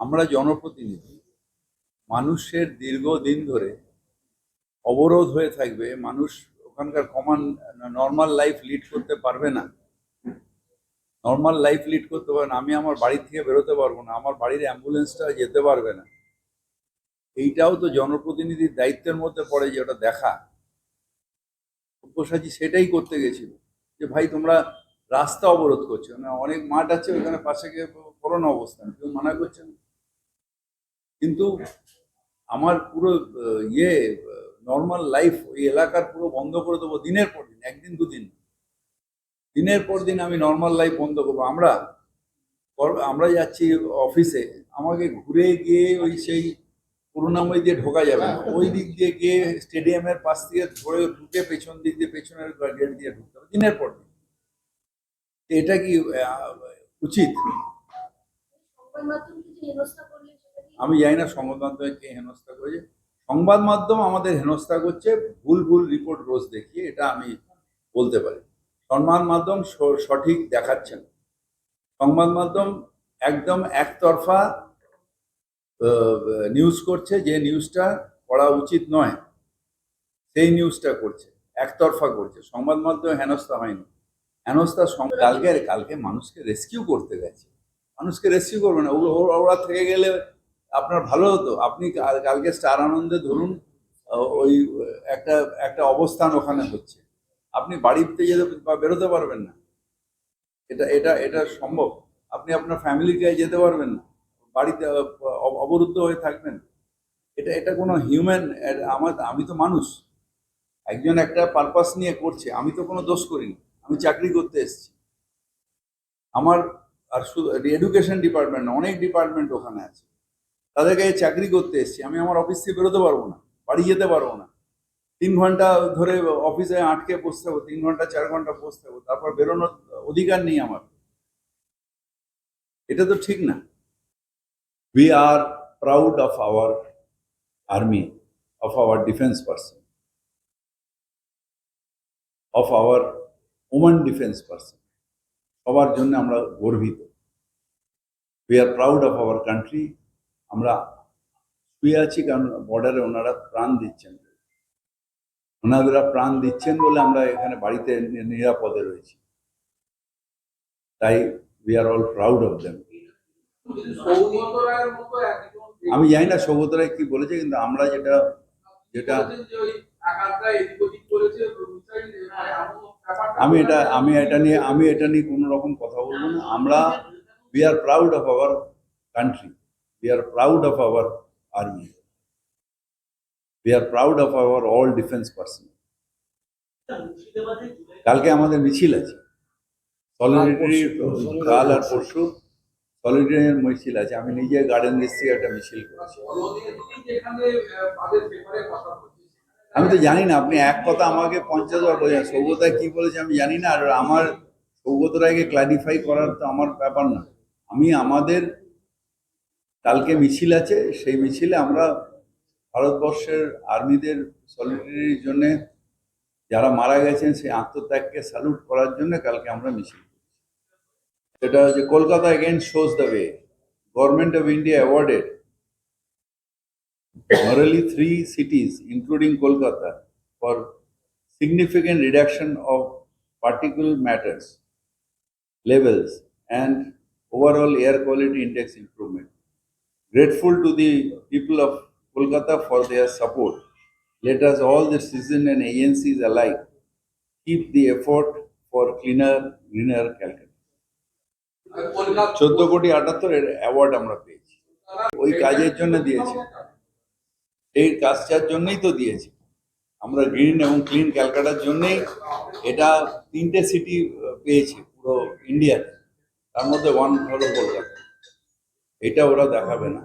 আমরা জনপ্রতিনিধি, মানুষের দীর্ঘদিন ধরে অবরোধ হয়ে থাকবে, মানুষ ওখানকার কমান নর্মাল লাইফ লিড করতে পারবে না। নর্মাল লাইফ লিড করতে পারবে না, আমি আমার বাড়ি থেকে বেরোতে পারব না, আমার বাড়ির অ্যাম্বুলেন্সটা যেতে পারবে না। এইটাও তো জনপ্রতিনিধির দায়িত্বের মধ্যে পড়ে যে ওটা দেখা। উপসাজি সেটাই করতে গেছিল যে, ভাই, তোমরা রাস্তা অবরোধ করছ। না, অনেক মাঠ আছে ওখানে পাশে গিয়ে করোনা অবস্থান, কেউ মানা করছে না। কিন্তু আমার পুরো ইয়ে নর্মাল লাইফ ওই এলাকার পুরো বন্ধ করে দেবো দিনের পর দিন, একদিন দুদিন। দিনের পর দিন আমি নর্মাল লাইফ বন্ধ করব। আমরা আমরা যাচ্ছি অফিসে আমাকে ঘুরে গিয়ে ওই সেই করুণাময় দিয়ে ঢোকা যাবে ওই দিক দিয়ে গিয়ে স্টেডিয়ামের পাশ দিয়ে ধরে ঢুকে পেছন দিক দিয়ে, পেছনের গেট দিয়ে ঢুকতে হবে, দিনের পর দিন। এটা কি উচিত? আমি জানি না সংবাদ মাধ্যমে কে হেনস্থা করেছে। সংবাদ মাধ্যম আমাদের হেনস্থা করছে, ভুল ভুল রিপোর্ট রোজ দেখিয়ে, এটা আমি বলতে পারি। সংবাদ মাধ্যম সঠিক দেখাচ্ছে না। সংবাদ মাধ্যম একদম একতরফা নিউজ করছে, যে নিউজটা করা উচিত নয়, সেই নিউজটা করছে, একতরফা করছে। সংবাদ মাধ্যমে হেনস্থা হয়নি। হেনস্থা কালকে কালকে মানুষকে রেস্কিউ করতে গেছে। মানুষকে রেস্কিউ করবে না। ওরা থেকে গেলে আপনার ভালো হতো। আপনি কালকে স্টার আনন্দে ধরুন ওই একটা একটা অবস্থান ওখানে হচ্ছে। আপনি বাড়িতে যেতে বেরোতে পারবেন না। এটা এটা এটা সম্ভব। আপনি আপনার ফ্যামিলিকে যেতে পারবেন না। বাড়িতে অবরুদ্ধ হয়ে থাকবেন। এটা এটা কোনো হিউম্যান আমার, আমি তো মানুষ। একজন একটা পারপাস নিয়ে করছে। আমি তো কোনো দোষ করিনি। আমি চাকরি করতে এসেছি। আমার আর শুধু এডুকেশন ডিপার্টমেন্ট অনেক ডিপার্টমেন্ট ওখানে আছে। তাদের কাছে চাকরি করতে এসেছি। আমি আমার অফিস থেকে বেরোতে পারব না, বাড়ি যেতে পারব না। তিন ঘণ্টা ধরে অফিসে আটকে বসতে হব, তিন ঘণ্টা, চার ঘণ্টা বসতে হব, তারপর বেরোনোর অধিকার নেই আমার। এটা তো ঠিক না। We are proud of our army of our defence person of our woman defence person সবার জন্য আমরা গর্বিত। We are proud of our country আমরা শুয়ে আছি কারণ বর্ডারে ওনারা প্রাণ দিচ্ছেন। ওনারা প্রাণ দিচ্ছেন বলে আমরা এখানে বাড়িতে নিরাপদে রয়েছি। তাই we are all proud of them আমি জানি না সৌগত রায় কি বলেছে, কিন্তু আমরা যেটা যেটা আমি এটা আমি এটা নিয়ে, আমি এটা নিয়ে কোনো রকম কথা বলব না। আমরা we are proud of our country. We are proud of our army. We are proud of our all defense personnel. কালকে আমাদের মিছিল আছে। সলিডারি কাল আর পরশু সলিডারি মিছিল আছে। আমি নিজে গার্ডেন ডিস্ট্রিক্ট একটা মিছিল করেছি। আমি তো জানি না, আপনি এক কথা আমাকে পঞ্চাশ বার বলেছেন সৌগত কি বলেছে আমি জানি না। আর আমার সৌগত রায়কে ক্লারিফাই করার তো আমার ব্যাপার না। আমি আমাদের কালকে মিছিল আছে, সেই মিছিলে আমরা ভারতবর্ষের আর্মিদের সলিডারির জন্য যারা মারা গেছেন সেই আত্মত্যাগকে স্যালুট করার জন্য কালকে আমরা মিছিল সেটা হচ্ছে Kolkata again shows the way government of India awarded morally three cities including Kolkata for significant reduction of particulate matters levels and overall air quality index improvement Grateful to the people of Kolkata for their support. Let us all the citizens and agencies alike keep the effort for cleaner, greener Calcutta. চোদ্দ কোটি আটাত্তর award আমরা পেয়েছি ওই কাজের জন্য দিয়েছে এই কাজটার জন্যই তো দিয়েছি আমরা গ্রিন এবং ক্লিন ক্যালকাটার জন্যই এটা তিনটে সিটি পেয়েছি পুরো ইন্ডিয়াতে তার মধ্যে ওয়ান হলো কলকাতা এটা ওরা দেখাবে না।